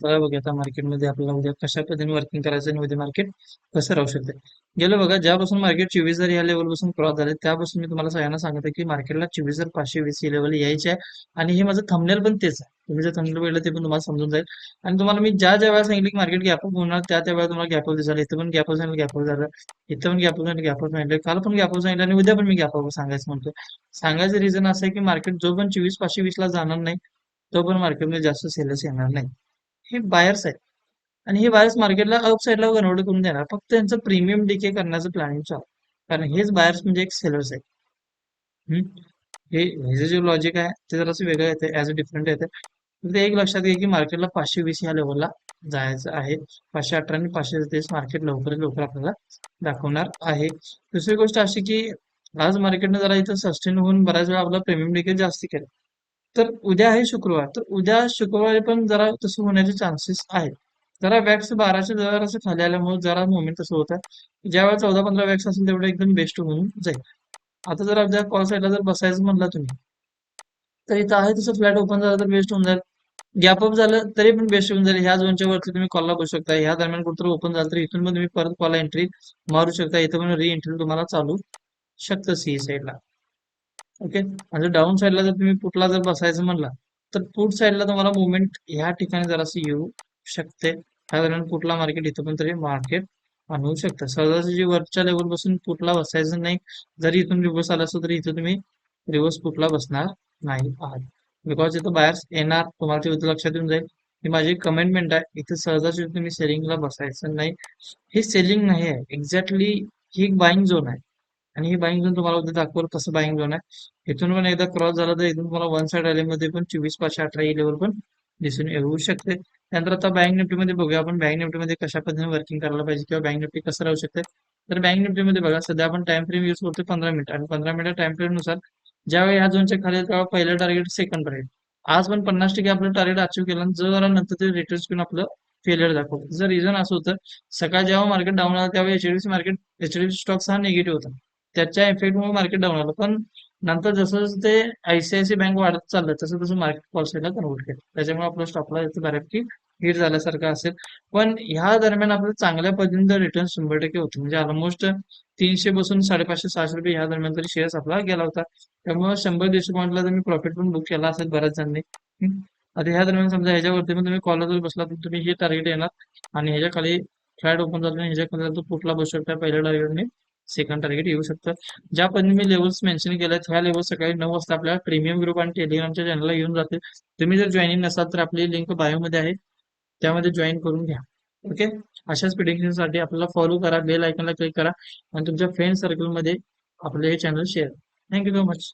बघा बघा आता मार्केटमध्ये आपल्याला उद्या कशा पद्धतीने वर्किंग करायचं आणि उद्या मार्केट कसं राहू शकते? गेलं बघा ज्यापासून मार्केट चोवीस हजार या लेवलपासून क्रॉस झाले त्यापासून मी तुम्हाला सगळ्यांना सांगतो की मार्केटला चोवीस हजार पाचशे वीस ही लेवल यायचे आहे. आणि हे माझं थंबनेल पण तेच आहे. तुम्ही जर थंबनेल बघितलं ते पण तुम्हाला समजून जाईल. आणि तुम्हाला मी ज्या ज्या वेळेला सांगितलं की मार्केट गॅप होणार त्या त्या वेळेला तुम्हाला गॅप दिसाल इथं पण गॅप सांगितलं गॅप झालं. इथं पण गॅप झालं गॅप सांगितलं काल पण गॅप सांगितलं आणि उद्या पण मी गॅप सांगायचं म्हणतो सांगायचं रिझन असं आहे की मार्केट जो पण चोवीस पाचशे वीसला जाणार नाही तो पण मार्केटमध्ये जास्त सेलर्स येणार नाही. हे बायर्स आहेत. आणि हे बायर्स मार्केटला अप साईडला कन्वर्ट करून देणार. फक्त त्यांचं प्रीमियम डिके करण्याचं प्लॅनिंग चालू कारण हेच बायर्स म्हणजे एक सेलर्स आहे हे हे जे लॉजिक आहे ते जरासं वेगळं येते ॲज अ डिफरंट येते ते एक लक्षात घ्या की मार्केटला पाचशे वीस या लेवलला जायचं आहे. पाचशे अठरा आणि पाचशे तेवीस मार्केट लवकरात लवकर आपल्याला दाखवणार आहे. दुसरी गोष्ट अशी की आज मार्केटने जरा इथं सस्टेन होऊन बऱ्याच वेळा आपला प्रीमियम डिके जास्त केलं. तर उद्या आहे शुक्रवार. तर उद्या शुक्रवारी पण जरा तसं होण्याचे चान्सेस आहेत. जरा वॅक्स बाराच्या जरा असं खाली आल्यामुळे जरा मुवमेंट तसं होतं. ज्यावेळेस चौदा पंधरा वॅक्स असेल तेवढं एकदम बेस्ट होऊन जाईल. आता जर आपल्या कॉल साईडला जर बसायचं म्हणला तुम्ही तर इथं आहे तसं फ्लॅट ओपन झालं तर बेस्ट होऊन जाईल. गॅप अप झालं तरी पण बेस्ट होऊन जाईल. ह्या झोनच्या वरती तुम्ही कॉलला बसू शकता. ह्या दरम्यान कुठं ओपन झालं तर इथून पण तुम्ही परत कॉलला एंट्री मारू शकता. इथं पण री एंट्री तुम्हाला चालू शकतं सी साईडला ओके म्हणजे डाऊन साईडला जर तुम्ही पुटला जर बसायचं म्हणला तर पुट साईडला तुम्हाला मुवमेंट ह्या ठिकाणी जरासं येऊ शकते. ह्या दरम्यान पुटला मार्केट इथं पण तरी मार्केट आणू शकतं. सहजासहजी वरच्या लेवल बसून पुटला बसायचं नाही जरी इथून रिव्हर्स आला असतो तरी इथं तुम्ही रिव्हर्स पुटला बसणार नाही आहात. बिकॉज इथं बाहेर येणार तुम्हाला ते इथं लक्षात येऊन जाईल. ही माझी कमेंटमेंट आहे. इथे सहजासहजी तुम्ही सेलिंगला बसायचं नाही. हे सेलिंग नाही आहे. एक्झॅक्टली ही एक बाईंग झोन आहे. आणि ही बाईंग झोन तुम्हाला उद्या दाखवलं कसं बाईंग झोन आहे इथून पण एकदा क्रॉस झाला तर इथून तुम्हाला वन साइड रॅलीमध्ये पण चोवीस पाचशे अठरा ही लेवल पण दिसून येऊ शकते. त्यानंतर आता बँक निफ्टीमध्ये बघूया आपण बँक निफ्टीमध्ये कशा पद्धतीने वर्किंग करायला पाहिजे किंवा बँक निफ्टी कसं राहू शकते. तर बँक निफ्टीमध्ये बघा सध्या आपण टाइम फ्रेम यूज करतो पंधरा मिनिट आणि पंधरा मिनिट टाइम फ्रेमनुसार ज्यावेळी ह्या झोनच्या खाली तेव्हा पहिलं टार्गेट सेकंड टार्गेट आज पण पन्नास टक्के आपलं टार्गेट अचीव केलं जरा जर नंतर ते रिटर्न घेऊन आपलं फेलियर दाखवतं जर रिझन असं होतं सकाळ जेव्हा मार्केट डाऊन आलं त्यावेळी एचडीएफसी मार्केट एचडीएफसी स्टॉक्स हा निगेटिव्ह होता. त्याच्या इफेक्टमुळे मार्केट डाऊन आलं. पण नंतर जसं जसं ते आयसीआयसी बँक वाढत चाललं तसं तसं मार्केट कॉल साईडला कन्वर्ट केलं. त्याच्यामुळे आपलं स्टॉपला याचं बऱ्यापैकी हिट झाल्यासारखं असेल. पण ह्या दरम्यान आपलं चांगल्या पद्धतीने रिटर्न शंभर टक्के होते म्हणजे ऑलमोस्ट तीनशे बसून साडेपाचशे सहाशे रुपये ह्या दरम्यान तरी शेअर्स आपला गेला होता. त्यामुळे शंभर दीडशे पॉईंटला तुम्ही प्रॉफिट पण बुक केला असेल बऱ्याच जणांनी. आता ह्या दरम्यान समजा ह्याच्यावरती पण तुम्ही कॉलर जर बसला तर तुम्ही हे टार्गेट येणार. आणि ह्याच्या खाली फ्लॅट ओपन झालं आणि ह्याच्या खाली पुटला बसू शकता पहिल्या टार्गेटने सेकंड टार्गेट येऊ शकतं. ज्या पद्धतीने मी लेवल्स मेन्शन केल्या ह्या लेवल सकाळी नऊ वाजता आपल्या प्रीमियम ग्रुप आणि टेलिग्रामच्या चॅनलला येऊन जाते तुम्ही जर जॉईनिंग नसाल तर आपली लिंक बायोमध्ये आहे. त्यामध्ये जॉईन करून घ्या. ओके अशाच प्रिडिक्शनसाठी आपल्याला फॉलो करा बेल आयकॉनला क्लिक करा आणि तुमच्या फ्रेंड सर्कलमध्ये आपले हे channel share thank you so much